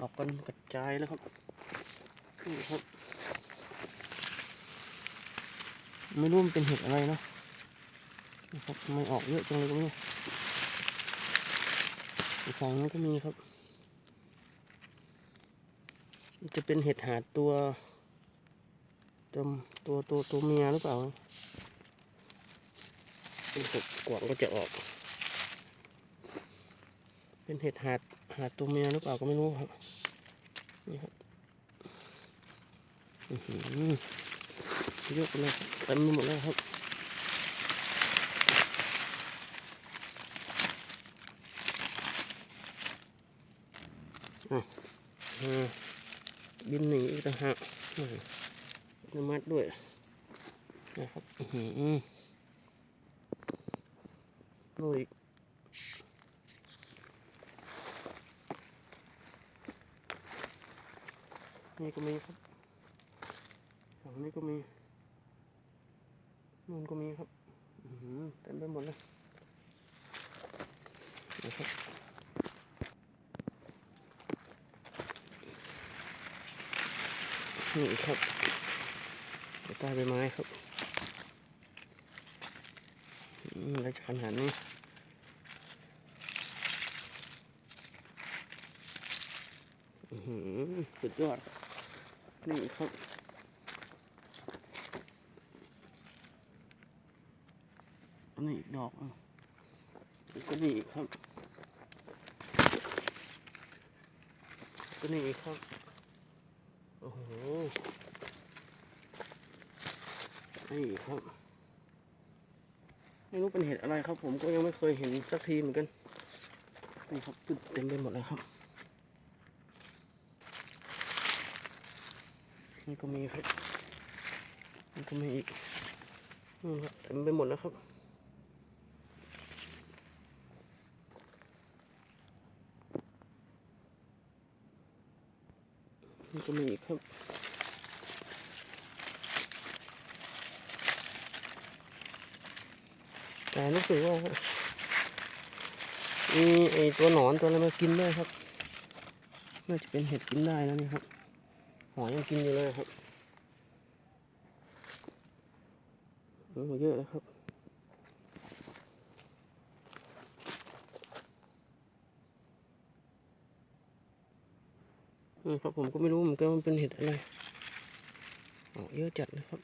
ออกกันกระจายแล้วครับนี่ครับ ไม่รู้มันเป็นเห็ดอะไรนะนะครับทำไม่ออกเยอะจังเลยก็ไม่รู้ฝั่งนั้นก็มีครับ จะเป็นเห็ดหาดตัวตัวตัวตัวตัวเมียหรือเปล่าเป็นเห็ดกวางก็จะออก เป็นเห็ดหาดหาดตัวเมียหรือเปล่าก็ไม่รู้ครับนี่ครับเยอะไปเลยเต็มไปหมดแล้วครับอ่าบินหนีอีกต่างหากน้ำมัดด้วยนะครับอื้ออโอ้ยอีก นี่ก็มีครับฝั่งนี้ก็มีนู่นก็มีครับอื้อหือเต็มไปหมดเลยนะครับนี่ครับใต้ใบไม้ครับแล้วจะขนาดนี้อื้อหือสุดยอด นี่ครับอันนี้อีกดอกอะก็นี่อีกครับก็นี่อีกครับ โอ้โห นี่ครับ ไม่รู้เป็นเห็ดอะไรครับ ผมก็ยังไม่เคยเห็นสักทีเหมือนกัน นี่ครับขึ้นเต็มไปหมดเลยครับ นี่ก็มีครับนี่ก็มีอีกนี่ครับเต็มไปหมดแล้วครับนี่ก็มีอีกครับแต่รู้สึกว่ามีไอตัวหนอนตัวอะไรมากินด้วยครับ น่าจะเป็นเห็ดกินได้แล้วนี่ครับ หอยยังกินอยู่เลยครับโอ้เยอะแล้วครับอืมครับผมก็ไม่รู้เหมือนกันมันเป็นเห็ดอะไรออเยอะจัดนะครับ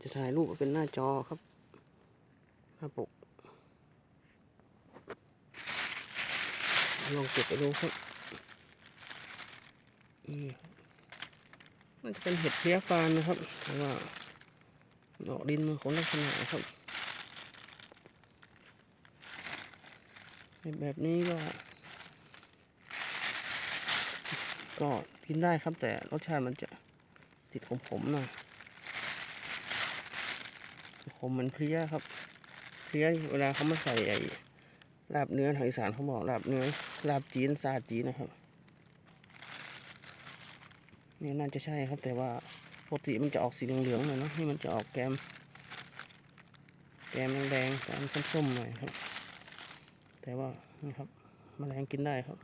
จะถ่ายรูปเป็นหน้าจอครับ หน้าปกลองเก็บไปดูครับนี่ครับ มันจะเป็นเห็ดเพี้ยฟานนะครับแต่ว่าดอกดินมันคนลักษณะครับแบบนี้ก็ ก็กินได้ครับแต่รสชาติมันจะติดขมๆหน่อยขมมันเพลี้ยครับเพลี้ยเวลาเขามาใส่ไอ้ลาบเนื้อทางอีสานเขาบอกลาบเนื้อลาบจีนซาจีนนะครับ นี่น่าจะใช่ครับ แต่ว่าปกติมันจะออกสีเหลืองๆหน่อยนะนี่มันจะออกแกม แกมแดงๆแกมส้มๆหน่อยครับ แต่ว่านี่ครับแมลงกินได้ครับ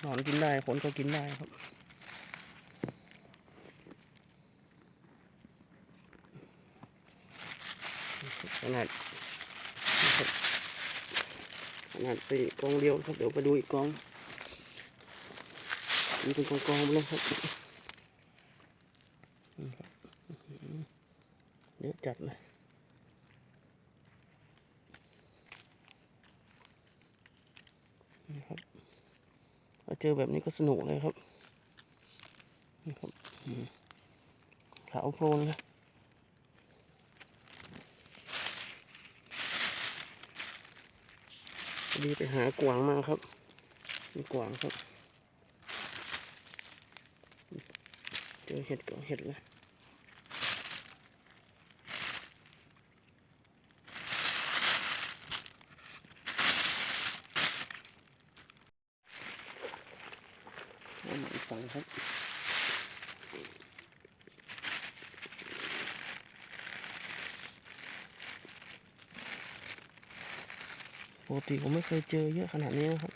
หนอนกินได้คนก็กินได้ครับขนาดขนาดไปกองเดียวครับเดี๋ยวไปดูอีกกอง นเป็นกองกองๆเลยครับเยอะจัดเลยนี่ครับถ้าเจอแบบนี้ก็สนุกเลยครับนี่ครับขาวโพลนเลยพอดีไปหากวางมาครับมีกวางครับ เจอเห็ดก็เห็ดเลยเอามาอีกฝั่งครับปกติผมไม่เคยเจอเยอะขนาดนี้นะครับ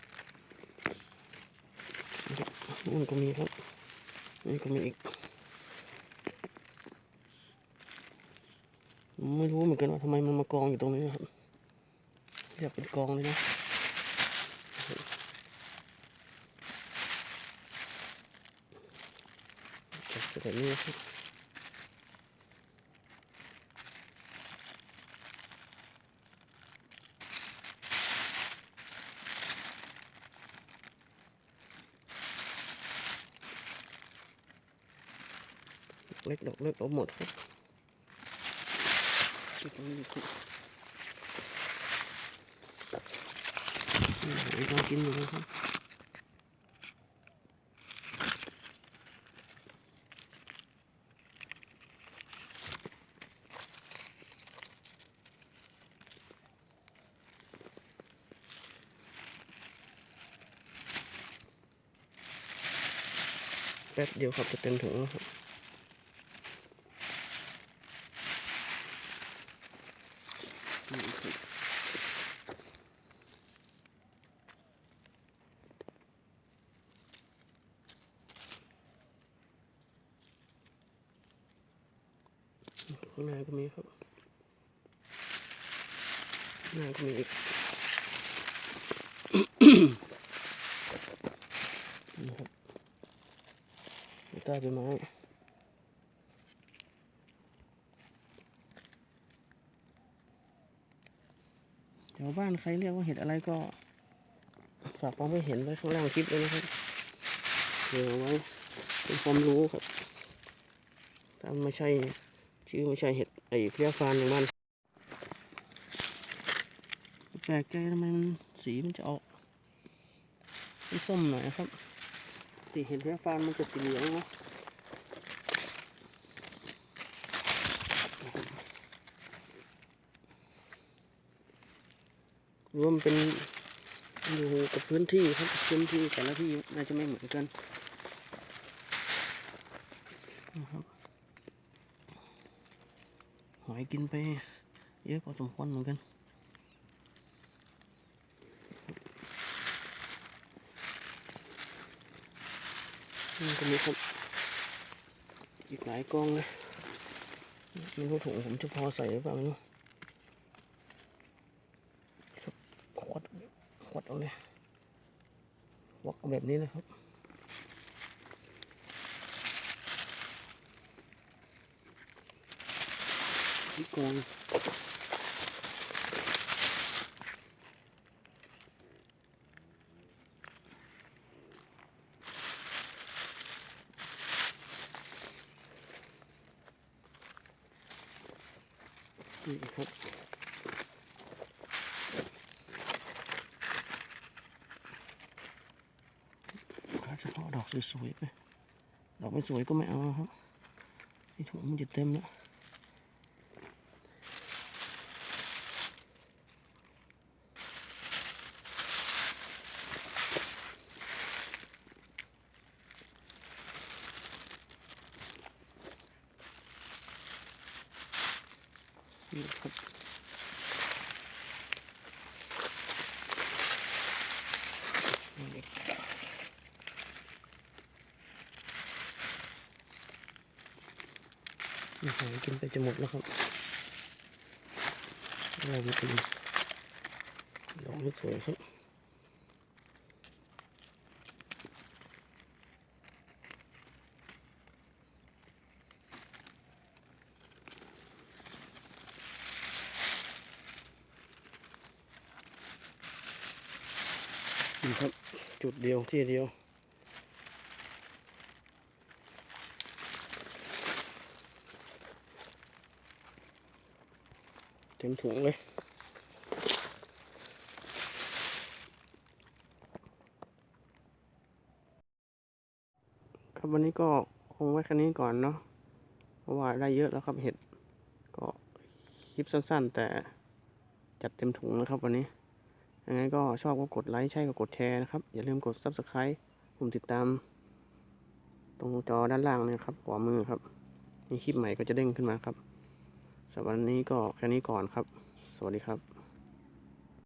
นู่นก็มีครับนี่ก็มีอีกผม ไม่รู้เหมือนกันว่าทำไมมันมากองอยู่ตรงนี้นะครับอยากเป็นกองเลยนะจับจะแบบนี้ครับเล็กดอกเล็กเอาหมดครับ อีกตรงนี้ครับนี่เรากินอยู่นะครับแป๊บเดียวครับจะเต็มถุงแล้วครับนี่ครับ ข้างในก็มีครับข้างในก็มีอีกนี่ครับใต้ใบไม้แถวบ้านใครเรียกว่าเห็ดอะไรก็ฝากความไม่เห็นไว้ข้างล่างคลิปเลยนะครับเผื่อไว้เป็นความรู้ครับถ้าไม่ใช่ ชื่อไม่ใช่เห็ดไอ้เพี้ยฟานอย่างมันแปลกใจทำไมมันสีมันจะออกเป็นส้มหน่อยครับสีเห็ดเพี้ยฟานมันจะสีเหลืองเนะรวมเป็นอยู่กับพื้นที่ครับพื้นที่แต่ละที่น่าจะไม่เหมือนกันนะครับหอย กินไปเยอะพอสมควรเหมือนกันนี่ก็มีครับอีกหลายกองเลยไม่รู้ถุงผมจะพอใส่หรือเปล่าไม่รู้ขวดขวดเอาเลยวักแบบนี้นะครับ กองนี่ครับถ้าเฉพาะดอกสวยๆไป ดอกไม่สวยก็ไม่เอาครับ ที่ถุงมันจะเต็มแล้ว นี่ครับนี่อาหารกินไปจะหมดแล้วครับอะไรมันเป็นดอกไม่สวยครับนี่ครับ จุดเดียวที่เดียว เต็มถุงเลยครับวันนี้ก็คงไว้แค่นี้ก่อนเนาะเพราะว่าได้เยอะแล้วครับเห็ด ก็คลิปสั้นๆ แต่จัดเต็มถุงนะครับวันนี้ ยังไงก็ชอบก็กดไลค์ใช่ก็กดแชร์นะครับ อย่าลืมกด Subscribe ปุ่มติดตาม ตรงจอด้านล่างเนี่ยครับขวามือครับ มีคลิปใหม่ก็จะเด้งขึ้นมาครับสำหรับวันนี้ก็แค่นี้ก่อนครับ สวัสดีครับ